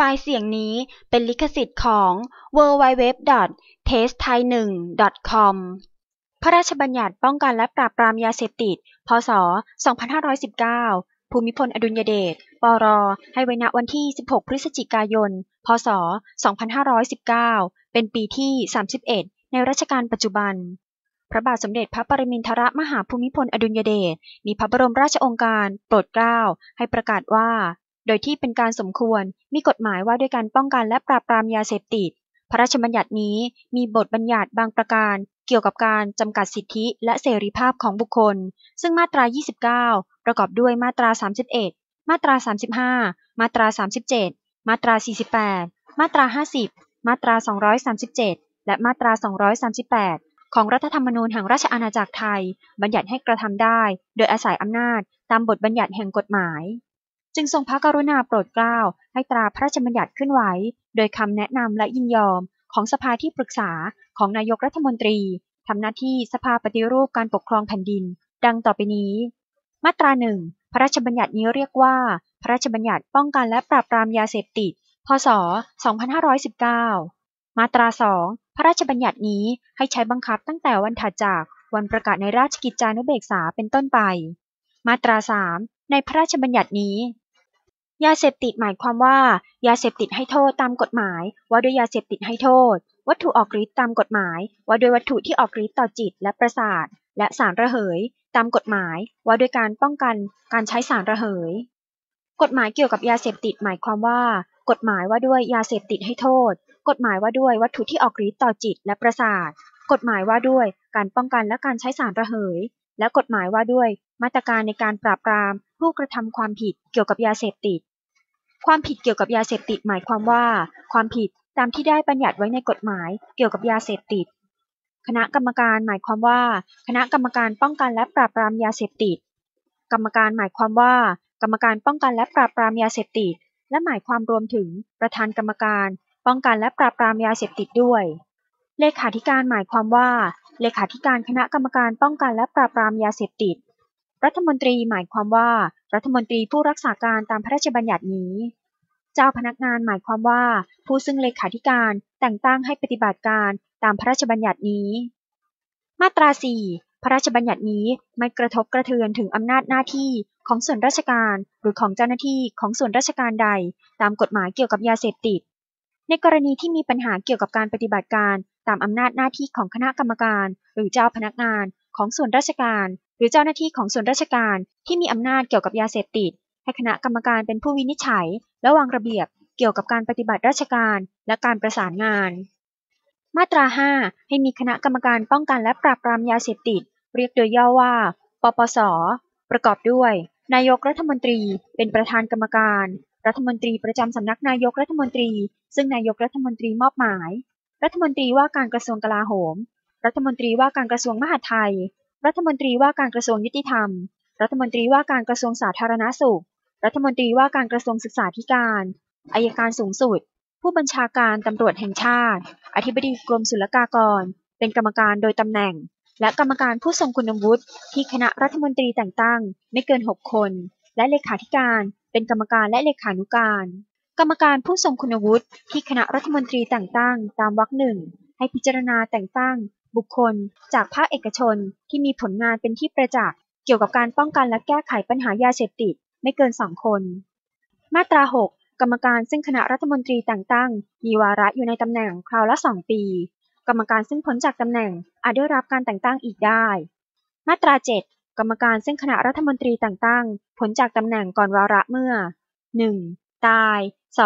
ฟล์เสียงนี้เป็นลิขสิทธิ์ของ www.testthai1.com พระราชบัญญัติป้องกันและปราบปรามยาเสพติด พศ 2519 ภูมิพลอดุลยเดช ปร ให้ไว้ณวันที่ 16 พฤศจิกายน พศ 2519 เป็นปีที่ 31 ในรัชกาลปัจจุบัน พระบาทสมเด็จพระปรมินทรมหาภูมิพลอดุลยเดช มีพระบรมราชโองการ โปรดเกล้า ให้ประกาศว่า โดยที่เป็นการสมควรมีกฎหมายว่าด้วยการป้องกันและปราบปรามยาเสพติด พระราชบัญญัตินี้มีบทบัญญัติบางประการเกี่ยวกับการจำกัดสิทธิและเสรีภาพของบุคคล ซึ่งมาตรา 29 ประกอบด้วยมาตรา 31 มาตรา 35 มาตรา 37 มาตรา 48 มาตรา 50 มาตรา 237 และมาตรา 238 ของรัฐธรรมนูญแห่งราชอาณาจักรไทย บัญญัติให้กระทำได้ โดยอาศัยอำนาจตามบทบัญญัติแห่งกฎหมาย จึงทรงพระกรุณาโปรดเกล้าให้ตราพระราชบัญญัติขึ้นไว้ โดยคำแนะนำและยินยอมของสภาที่ปรึกษาของนายกรัฐมนตรีทำหน้าที่สภาปฏิรูปการปกครองแผ่นดิน ดังต่อไปนี้ มาตราหนึ่งพระราชบัญญัตินี้เรียกว่า พระราชบัญญัติป้องกันและปราบปรามยาเสพติด พศ 2519 มาตราสองพระราชบัญญัตินี้ให้ใช้บังคับตั้งแต่วันถัดจากวันประกาศในราชกิจจานุเบกษาเป็นต้นไป มาตราสามในพระราชบัญญัตินี้ ยาเสพติดหมายความว่า ยาเสพติดให้โทษตามกฎหมาย ว่าด้วยยาเสพติดให้โทษ วัตถุออกฤทธิ์ตามกฎหมาย ว่าด้วยวัตถุที่ออกฤทธิ์ต่อจิตและประสาท และสารระเหย ตามกฎหมาย ว่าด้วยการป้องกันการใช้สารระเหย กฎหมายเกี่ยวกับยาเสพติดหมายความว่า กฎหมายว่าด้วยยาเสพติดให้โทษ กฎหมายว่าด้วยวัตถุที่ออกฤทธิ์ต่อจิตและประสาท กฎหมายว่าด้วยการป้องกันและการใช้สารระเหย และกฎหมายว่าด้วยมาตรการในการปราบปรามผู้กระทำความผิดเกี่ยวกับยาเสพติด ความผิดเกี่ยวกับยาเสพติดหมายความว่า ความผิดตามที่ได้บัญญัติไว้ในกฎหมายเกี่ยวกับยาเสพติด คณะกรรมการหมายความว่า คณะกรรมการป้องกันและปราบปรามยาเสพติด กรรมการหมายความว่า กรรมการป้องกันและปราบปรามยาเสพติด และหมายความรวมถึงประธานกรรมการ ป้องกันและปราบปรามยาเสพติดด้วย เลขาธิการหมายความว่า เลขาธิการคณะกรรมการป้องกันและปราบปรามยาเสพติด รัฐมนตรีหมายความว่า รัฐมนตรีผู้รักษาการตามพระราชบัญญัตินี้ เจ้าพนักงานหมายความว่าผู้ซึ่งเลขาธิการแต่งตั้งให้ปฏิบัติการตามพระราชบัญญัตินี้ มาตรา 4 พระราชบัญญัตินี้ไม่กระทบกระเทือนถึงอำนาจหน้าที่ของส่วนราชการหรือของเจ้าหน้าที่ของส่วนราชการใด ตามกฎหมายเกี่ยวกับยาเสพติด ในกรณีที่มีปัญหาเกี่ยวกับการปฏิบัติการตามอำนาจหน้าที่ของคณะกรรมการ หรือเจ้าพนักงานของส่วนราชการ หรือเจ้าหน้าที่ของส่วนราชการที่มีอำนาจเกี่ยวกับยาเสพติด ให้คณะกรรมการเป็นผู้วินิจฉัย และวางระเบียบเกี่ยวกับการปฏิบัติราชการและการประสานงาน มาตรา 5 ให้มีคณะกรรมการป้องกันและปราบปรามยาเสพติด เรียกโดยย่อว่า ปปส ประกอบด้วย นายกรัฐมนตรี เป็นประธานกรรมการ รัฐมนตรีประจำสำนักนายกรัฐมนตรี ซึ่งนายกรัฐมนตรีมอบหมาย รัฐมนตรีว่าการกระทรวงกลาโหม รัฐมนตรีว่าการกระทรวงมหาดไทย รัฐมนตรีว่าการกระทรวงยุติธรรม รัฐมนตรีว่าการกระทรวงสาธารณสุข รัฐมนตรีว่าการกระทรวงศึกษาธิการ อายการสูงสุด ผู้บัญชาการตำรวจแห่งชาติ อธิบดีกรมศุลกากร เป็นกรรมการโดยตำแหน่ง และกรรมการผู้ทรงคุณวุฒิที่คณะรัฐมนตรีแต่งตั้ง ไม่เกิน 6 คน และเลขาธิการ เป็นกรรมการและเลขานุการ กรรมการผู้ทรงคุณวุฒิที่คณะรัฐมนตรีแต่งตั้ง ตามวรรคหนึ่งให้พิจารณาแต่งตั้ง บุคคล จากภาคเอกชนที่มีผลงานเป็นที่ประจักษ์เกี่ยวกับการป้องกันและแก้ไขปัญหายาเสพติดไม่เกินสองคน มาตรา 6 กรรมการซึ่งคณะรัฐมนตรีแต่งตั้ง มีวาระอยู่ในตำแหน่งคราวละสองปี กรรมการซึ่งพ้นจากตำแหน่งอาจได้รับการแต่งตั้งอีกได้ มาตรา 7 กรรมการซึ่งคณะรัฐมนตรีแต่งตั้งพ้นจากตำแหน่งก่อนวาระเมื่อ 1. ตาย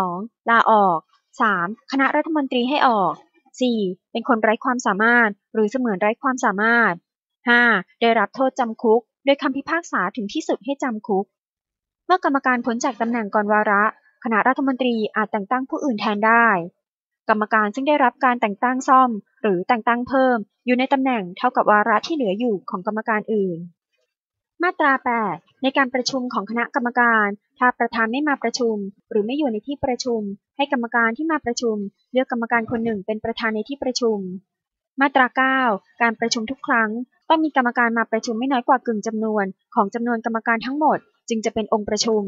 2. ลาออก 3. คณะรัฐมนตรีให้ออก 4. เป็นคนไร้ความสามารถ หรือเสมือนไร้ความสามารถ 5. ได้รับโทษจำคุก โดยคำพิพากษาถึงที่สุดให้จำคุก เมื่อกรรมการพ้นจากตำแหน่งก่อนวาระ คณะรัฐมนตรีอาจแต่งตั้งผู้อื่นแทนได้ กรรมการซึ่งได้รับการแต่งตั้งซ่อม หรือแต่งตั้งเพิ่ม อยู่ในตำแหน่งเท่ากับวาระที่เหลืออยู่ของกรรมการอื่น มาตรา 8 ในการประชุมของคณะกรรมการ ถ้าประธานไม่มาประชุม หรือไม่อยู่ในที่ประชุม ให้กรรมการที่มาประชุม เลือกกรรมการคนหนึ่งเป็นประธานในที่ประชุม มาตรา 9 การประชุมทุกครั้ง ต้องมีกรรมการมาประชุมไม่น้อยกว่ากึ่งจำนวน ของจำนวนกรรมการทั้งหมด จึงจะเป็นองค์ประชุม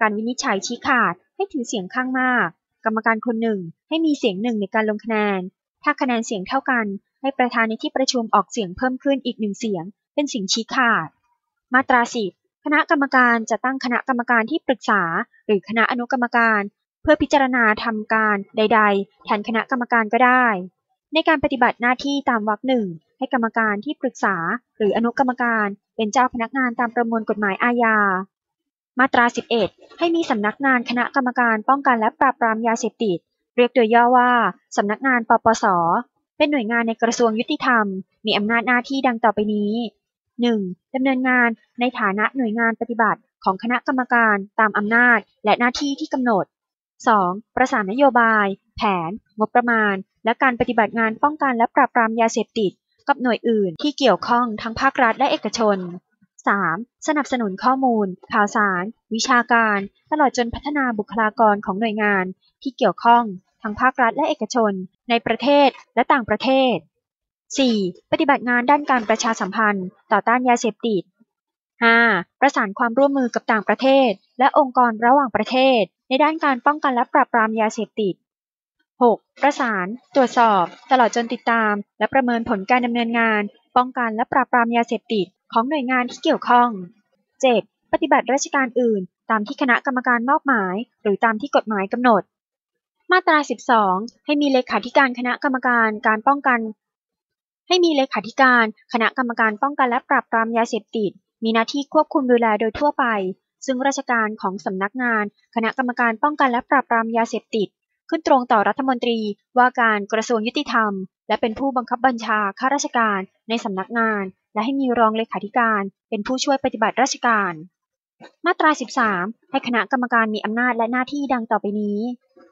การวินิจฉัยชี้ขาดให้ถือเสียงข้างมาก กรรมการคนหนึ่ง ให้มีเสียงหนึ่งในการลงคะแนน ถ้าคะแนนเสียงเท่ากัน ให้ประธานในที่ประชุมออกเสียงเพิ่มขึ้นอีกหนึ่งเสียง เป็นสิ่งชี้ขาด มาตราสิบคณะกรรมการจะตั้งคณะกรรมการที่ปรึกษา หรือคณะอนุกรรมการ เพื่อพิจารณาทำการใด ๆ แทนคณะกรรมการก็ได้ ในการปฏิบัติหน้าที่ตามวรรคหนึ่งให้กรรมการที่ปรึกษา หรืออนุกรรมการ เป็นเจ้าพนักงานตามประมวลกฎหมายอาญา มาตรา 11 ให้มีสำนักงานคณะกรรมการป้องกันและปราบปรามยาเสพติด เรียกโดยย่อว่าสำนักงานปปส เป็นหน่วยงานในกระทรวงยุติธรรม มีอำนาจหน้าที่ดังต่อไปนี้ 1. ดำเนินงานในฐานะหน่วยงานปฏิบัติของคณะกรรมการตามอำนาจและหน้าที่ที่กำหนด 2. ประสานนโยบาย แผน งบประมาณ และการปฏิบัติงานป้องกันและปราบปรามยาเสพติด กับหน่วยอื่นที่เกี่ยวข้องทั้งภาครัฐและเอกชน 3. สนับสนุนข้อมูล ข่าวสาร วิชาการ ตลอดจนพัฒนาบุคลากรของหน่วยงานที่เกี่ยวข้องทั้งภาครัฐและเอกชน ในประเทศและต่างประเทศ 4. ปฏิบัติงานด้านการประชาสัมพันธ์ ต่อต้านยาเสพติด 5. ประสานความร่วมมือกับต่างประเทศ และองค์กรระหว่างประเทศ ในด้านการป้องกันและปราบปรามยาเสพติด 6. ประสาน ตรวจสอบ ตลอดจนติดตาม และประเมินผลการดำเนินงาน ป้องกันและปราบปรามยาเสพติด ของหน่วยงานที่เกี่ยวข้อง 7. ปฏิบัติราชการอื่น ตามที่คณะกรรมการมอบหมาย หรือตามที่กฎหมายกำหนด มาตรา 12 ให้มีเลขาธิการคณะกรรมการการป้องกัน ให้มีเลขาธิการ คณะกรรมการป้องกันและปราบปรามยาเสพติด มีหน้าที่ควบคุมดูแลโดยทั่วไป ซึ่งราชการของสำนักงาน คณะกรรมการป้องกันและปราบปรามยาเสพติด ขึ้นตรงต่อรัฐมนตรีว่าการกระทรวงยุติธรรม และเป็นผู้บังคับบัญชาข้าราชการในสำนักงาน และให้มีรองเลขาธิการ เป็นผู้ช่วยปฏิบัติราชการ มาตรา 13 ให้คณะกรรมการมีอำนาจและหน้าที่ดังต่อไปนี้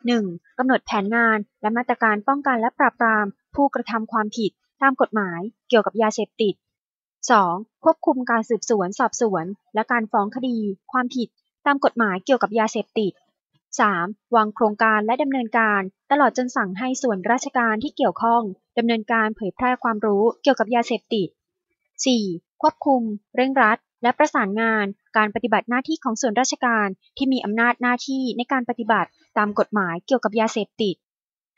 1. กำหนดแผนงานและมาตรการป้องกันและปราบปรามผู้กระทำความผิด ตามกฎหมายเกี่ยวกับยาเสพติด 2. ควบคุมการสืบสวนสอบสวน และการฟ้องคดี ความผิด ตามกฎหมายเกี่ยวกับยาเสพติด 3. วางโครงการและดำเนินการ ตลอดจนสั่งให้ส่วนราชการที่เกี่ยวข้องดำเนินการเผยแพร่ความรู้เกี่ยวกับยาเสพติด 4. ควบคุม เร่งรัด และประสานงาน การปฏิบัติหน้าที่ของส่วนราชการที่มีอำนาจหน้าที่ในการปฏิบัติ ตามกฎหมายเกี่ยวกับยาเสพติด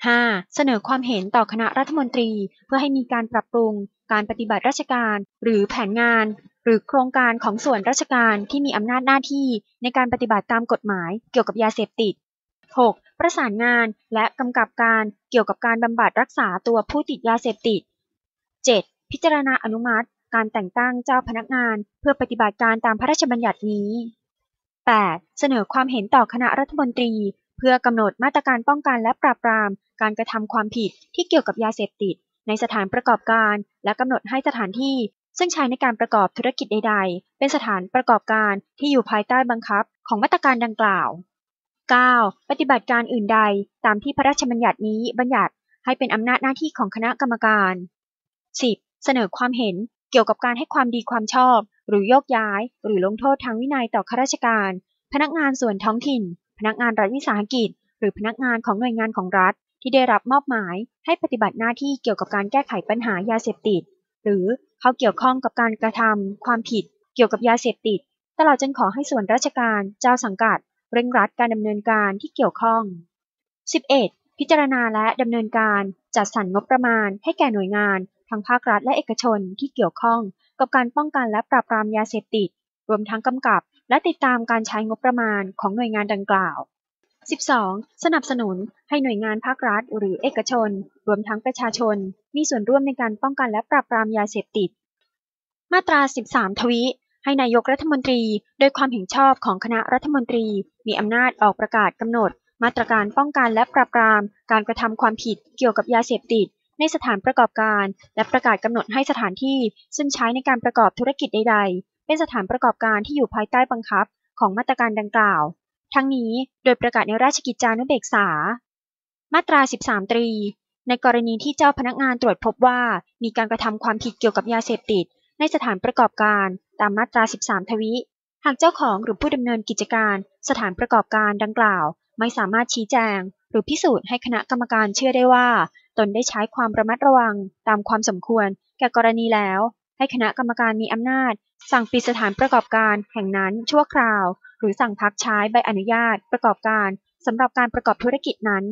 5. เสนอความเห็นต่อคณะรัฐมนตรี เพื่อให้มีการปรับปรุง การปฏิบัติราชการ หรือแผนงาน หรือโครงการของส่วนราชการที่มีอำนาจหน้าที่ ในการปฏิบัติตามกฎหมายเกี่ยวกับยาเสพติด 6. ประสานงานและกำกับการเกี่ยวกับการบำบัดรักษาตัวผู้ติดยาเสพติด 7. พิจารณาอนุมัติ การแต่งตั้งเจ้าพนักงาน เพื่อปฏิบัติการตามพระราชบัญญัตินี้ 8. เสนอความเห็นต่อคณะรัฐมนตรี เพื่อกำหนดมาตรการป้องกันและปราบปราม การกระทำความผิดที่เกี่ยวกับยาเสพติด ในสถานประกอบการ และกำหนดให้สถานที่ ซึ่งใช้ในการประกอบธุรกิจใด ๆ เป็นสถานประกอบการที่อยู่ภายใต้บังคับของมาตรการดังกล่าว 9. ปฏิบัติการอื่นใดตามที่พระราชบัญญัตินี้บัญญัติให้เป็นอำนาจหน้าที่ของคณะกรรมการ 10. เสนอความเห็นเกี่ยวกับการให้ความดีความชอบ หรือโยกย้าย หรือลงโทษทางวินัยต่อข้าราชการ พนักงานส่วนท้องถิ่น พนักงานรัฐวิสาหกิจ หรือพนักงานของหน่วยงานของรัฐ ที่ได้รับมอบหมายให้ปฏิบัติหน้าที่เกี่ยวกับการแก้ไขปัญหายาเสพติด หรือเขาเกี่ยวข้องกับการกระทำความผิด เกี่ยวกับยาเสพติด ตลอดจนขอให้ส่วนราชการเจ้าสังกัด เร่งรัดการดำเนินการที่เกี่ยวข้อง 11. พิจารณาและดำเนินการจัดสรรงบประมาณ ให้แก่หน่วยงานทั้งภาครัฐและเอกชนที่เกี่ยวข้องกับการป้องกันและปราบปรามยาเสพติด รวมทั้งกำกับ และติดตามการใช้งบประมาณของหน่วยงานดังกล่าว 12. สนับสนุนให้หน่วยงานภาครัฐ หรือเอกชน รวมทั้งประชาชน มีส่วนร่วมในการป้องกันและปราบปรามยาเสพติด มาตรา 13 ทวิให้นายกรัฐมนตรี โดยความเห็นชอบของคณะรัฐมนตรี มีอำนาจออกประกาศกำหนด มาตรการป้องกันและปราบปราม การกระทำความผิดเกี่ยวกับยาเสพติด ในสถานประกอบการ และประกาศกำหนดให้สถานที่ ซึ่งใช้ในการประกอบธุรกิจใดๆ เป็นสถานประกอบการที่อยู่ภายใต้บังคับของมาตรการดังกล่าว ทั้งนี้โดยประกาศในราชกิจจานุเบกษา มาตรา 13 ตรี ในกรณีที่เจ้าพนักงานตรวจพบว่ามีการกระทำความผิดเกี่ยวกับยาเสพติด ในสถานประกอบการตามมาตรา 13 ทวิ หากเจ้าของหรือผู้ดำเนินกิจการ สถานประกอบการดังกล่าว ไม่สามารถชี้แจง หรือพิสูจน์ให้คณะกรรมการเชื่อได้ว่า ตนได้ใช้ความระมัดระวัง ตามความสมควร แก่กรณีแล้ว ให้คณะกรรมการมีอำนาจ สั่งปิดสถานประกอบการแห่งนั้นชั่วคราว หรือสั่งพักใช้ใบอนุญาตประกอบการสำหรับการประกอบธุรกิจนั้น